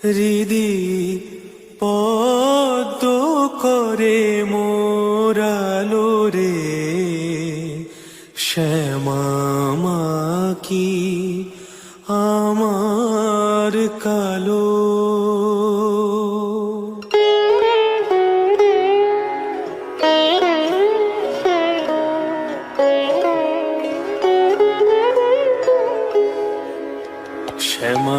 হৃদি পদ্ম করে মোরালো রে শ্যামা কি আমার কালো। শ্যামা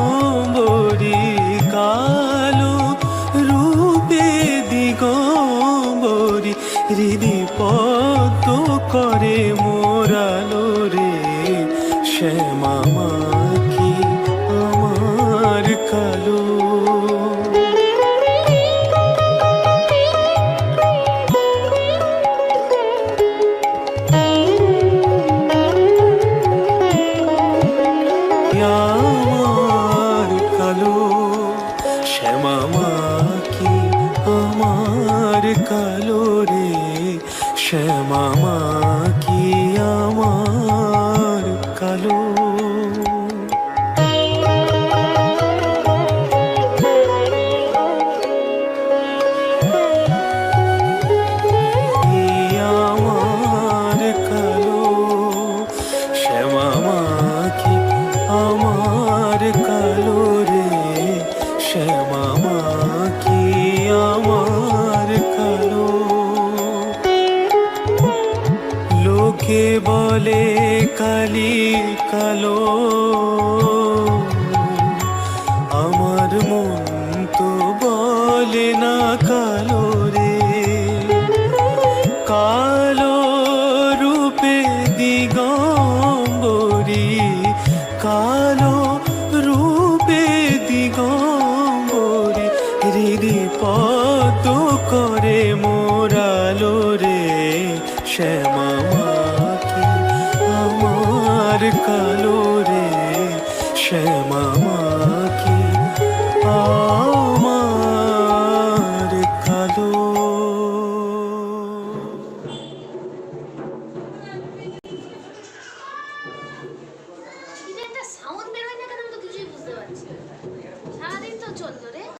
হৃদি করে মোরালো রে শ্যামা কি কালো? কালো? শ্যামা কি আমার কালো রে? শ্যামা কি আমার কালো? আমার কালো? রে? শ্যামা লোকে বলে, কালি কালো। আমার মন তো বলে না কালো রে। কালো রূপে দিগম্বরী, কালো রূপে দিগম্বরী। হৃদি পদ করে মোরালো রে, শ্যামা তোমার কালো রে শ্যামাকে আমার কালো সাউন্ড বেরোয় না কেন তো কিছুই বুঝতে পারছি সারাদিন তো চলতো রে